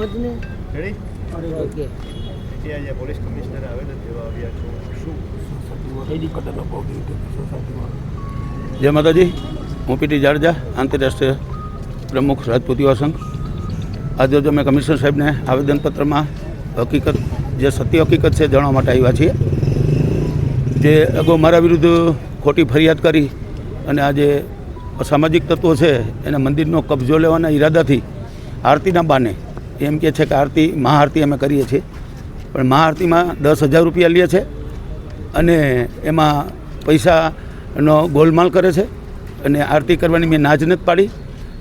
સમજને ready okay. આજે police કમિશનરે આવેદન દેવા આવ્યા છો. શું? જય માતાજી. હું પીટી જાડેજા આંતરરાષ્ટ્રીય પ્રમુખ રાજપૂત યુવા સંઘ. આજે જો અમે કમિશનર સાહેબને આવેદનપત્રમાં હકીકત જે સત્ય હકીકત છે જાણવા માટે આવ્યા છીએ જે અગાઉ મારા વિરુદ્ધ ખોટી ફરિયાદ કરી અને આજે અસામાજિક તત્વો છે એના મંદિરનો કબજો લેવાના ઈરાદાથી આરતીના બાને એમ કે છે કે આરતી મહાઆરતી અમે કરીએ છીએ. પણ મહાઆરતીમાં દસ હજાર રૂપિયા લે છે અને એમાં પૈસાનો ગોલમાલ કરે છે અને આરતી કરવાની મેં નાજ નથી પાડી.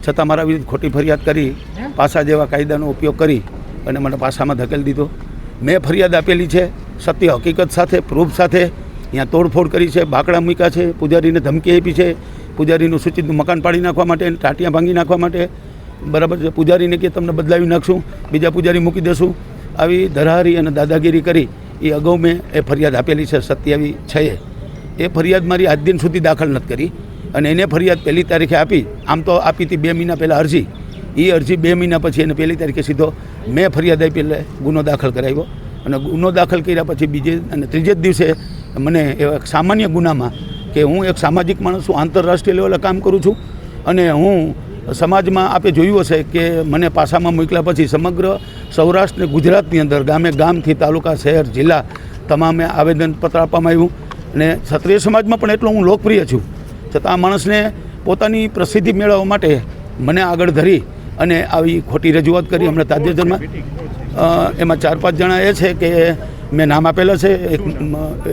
છતાં મારા વિરુદ્ધ ખોટી ફરિયાદ કરી પાસા જેવા કાયદાનો ઉપયોગ કરી અને મને પાસામાં ધકેલી દીધો. મેં ફરિયાદ આપેલી છે સત્ય હકીકત સાથે પ્રૂફ સાથે. અહીંયા તોડફોડ કરી છે બાકડા મૂક્યા છે પૂજારીને ધમકી આપી છે પૂજારીનું સૂચિતનું મકાન પાડી નાખવા માટે ટાટિયા ભાંગી નાખવા માટે. બરાબર છે. પૂજારીને કે તમને બદલાવી નાખશું, બીજા પૂજારી મૂકી દેશું. આવી ધરાહારી અને દાદાગીરી કરી, એ અગાઉ મેં એ ફરિયાદ આપેલી છે, સત્યાવી છે. એ ફરિયાદ મારી આજ દિન સુધી દાખલ નથી કરી. અને એને ફરિયાદ પહેલી તારીખે આપી, આમ તો આપી હતી બે મહિના પહેલાં અરજી. એ અરજી બે મહિના પછી એને પહેલી તારીખે સીધો મેં ફરિયાદ આપી એટલે ગુનો દાખલ કરાવ્યો. અને ગુનો દાખલ કર્યા પછી બીજે અને ત્રીજે જ દિવસે મને એવા સામાન્ય ગુનામાં કે હું એક સામાજિક માણસ છું, આંતરરાષ્ટ્રીય લેવલે કામ કરું છું. અને હું સમાજમાં આપે જોયું હશે કે મને પાસામાં મોકલ્યા પછી સમગ્ર સૌરાષ્ટ્ર અને ગુજરાતની અંદર ગામે ગામથી તાલુકા, શહેર, જિલ્લા તમામે આવેદનપત્ર આપવામાં આવ્યું. અને ક્ષત્રિય સમાજમાં પણ એટલો હું લોકપ્રિય છું. છતાં આ માણસને પોતાની પ્રસિદ્ધિ મેળવવા માટે મને આગળ ધરી અને આવી ખોટી રજૂઆત કરી હમણાં તાજેતરમાં. એમાં ચાર પાંચ જણા એ છે કે મેં નામ આપેલા છે. એક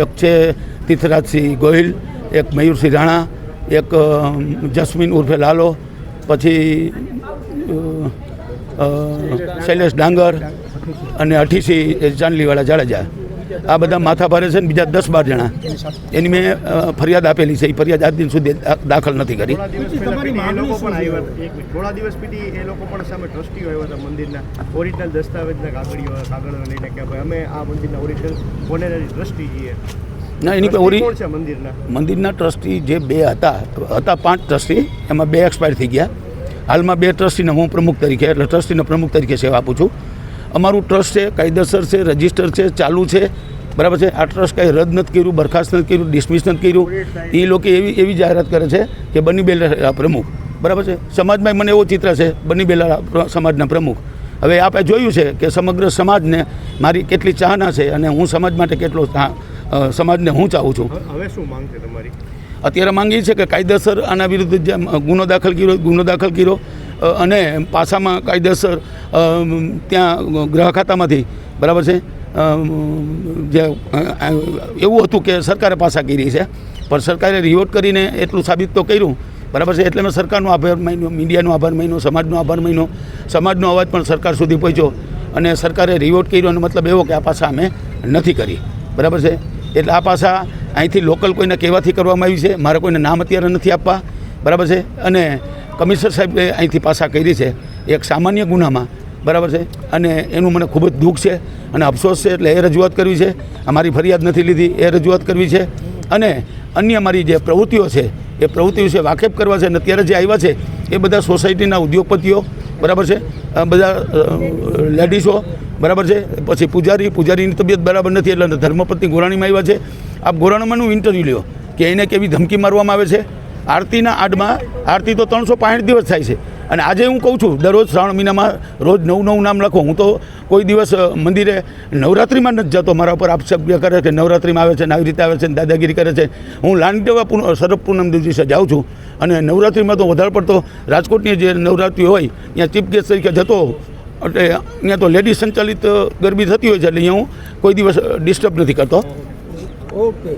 એક છે તીર્થરાજસિંહ ગોહિલ, એક મયુરસિંહ રાણા, એક જસ્મીન ઉર્ફે લાલો પછી શૈલેષ ડાંગર અને અઠીસી ચાંદલીવાળા જાડેજા. આ બધા માથા ભારે છે ને બીજા દસ બાર જણા. એની મેં ફરિયાદ આપેલી છે. એ ફરિયાદ આજ દિન સુધી દાખલ નથી કરી. ઓરિજિનલ દસ્તાવેજના કાગળીઓ કાગળો લઈને કે અમે આ મંદિરના ઓરિજિનલ ઓનરરી ટ્રસ્ટી છીએ ના એની ઓરી મંદિરના? મંદિરના ટ્રસ્ટી જે બે હતા હતા પાંચ ટ્રસ્ટી એમાં બે એક્સપાયર થઈ ગયા. હાલમાં બે ટ્રસ્ટીને હું પ્રમુખ તરીકે એટલે ટ્રસ્ટીને પ્રમુખ તરીકે સેવા આપું છું. અમારું ટ્રસ્ટ છે કાયદેસર છે રજિસ્ટર છે ચાલુ છે. બરાબર છે? આ ટ્રસ્ટ કાંઈ રદ નથી કર્યું બરખાસ્ત નથી કર્યું ડિસમિસ નથી કર્યું. એ લોકો એવી એવી જાહેરાત કરે છે કે બની બેલા પ્રમુખ. બરાબર છે? સમાજમાં મને એવો ચિત્ર છે બની બેલા સમાજના પ્રમુખ. હવે આપણે જોયું છે કે સમગ્ર સમાજને મારી કેટલી ચાહના છે અને હું સમાજ માટે કેટલો સમાજને હું ચાહું છું. હવે શું માંગ છે તમારી? અત્યારે માંગીએ છે કે કાયદેસર આના વિરુદ્ધ જે ગુનો દાખલ કર્યો ગુનો દાખલ કર્યો અને પાસામાં કાયદેસર ત્યાં ગ્રહ ખાતામાંથી બરાબર છે? જે એવું હતું કે સરકારે પાસા કરી છે પણ સરકારે રિવોટ કરીને એટલું સાબિત તો કર્યું બરાબર છે? એટલે મેં સરકારનો આભાર માન્યો મીડિયાનો આભાર માન્યો સમાજનો આભાર માન્યો સમાજનો અવાજ પણ સરકાર સુધી પહોંચ્યો અને સરકારે રિવોટ કર્યો અને મતલબ એવો કે આ પાસા અમે નથી કરી બરાબર છે? એટલે આ પાસા અહીંથી લોકલ કોઈને કહેવાથી કરવામાં આવી છે. મારે કોઈને નામ અત્યારે નથી આપવા. બરાબર છે? અને કમિશનર સાહેબે અહીંથી પાસા કરી છે એક સામાન્ય ગુનામાં. બરાબર છે? અને એનું મને ખૂબ જ દુઃખ છે અને અફસોસ છે એટલે એ રજૂઆત કરવી છે. અમારી ફરિયાદ નથી લીધી, એ રજૂઆત કરવી છે. અને અન્ય મારી જે પ્રવૃત્તિઓ છે, એ પ્રવૃત્તિ વિશે વાકેફ કરવા છે અને અત્યારે જે આવ્યા છે, એ બધા સોસાયટીના ઉદ્યોગપતિઓ બરાબર છે? બધા લેડીઝો બરાબર છે? પછી પૂજારી, પૂજારીની તબિયત બરાબર નથી એટલે ધર્મપત્ની ગોરાણીમાં આવ્યા છે. આપ ગોરાણીમાંનું ઇન્ટરવ્યૂ લ્યો કે એને કેવી ધમકી મારવામાં આવે છે? આરતીના આડમાં, આરતી તો ત્રણસો પાંઠ દિવસ થાય છે. અને આજે હું કહું છું, દરરોજ શ્રાવણ મહિનામાં રોજ નવું નવું નામ લખો. હું તો કોઈ દિવસ મંદિરે નવરાત્રિમાં નથી જતો. મારા ઉપર આપશબ્દ કરે કે નવરાત્રિમાં આવે છે આવી રીતે આવે છે દાદાગીરી કરે છે. હું લાંડેવા શરદ પૂનમ દિવસે જાઉં છું. અને નવરાત્રિમાં તો વધારે પડતો રાજકોટની જે નવરાત્રિ હોય, ત્યાં ચીફ ગેસ્ટ તરીકે જતો. એટલે અહીંયા તો લેડીઝ સંચાલિત ગરબી થતી હોય છે, એટલે અહીંયા હું કોઈ દિવસ ડિસ્ટર્બ નથી કરતો. ઓકે.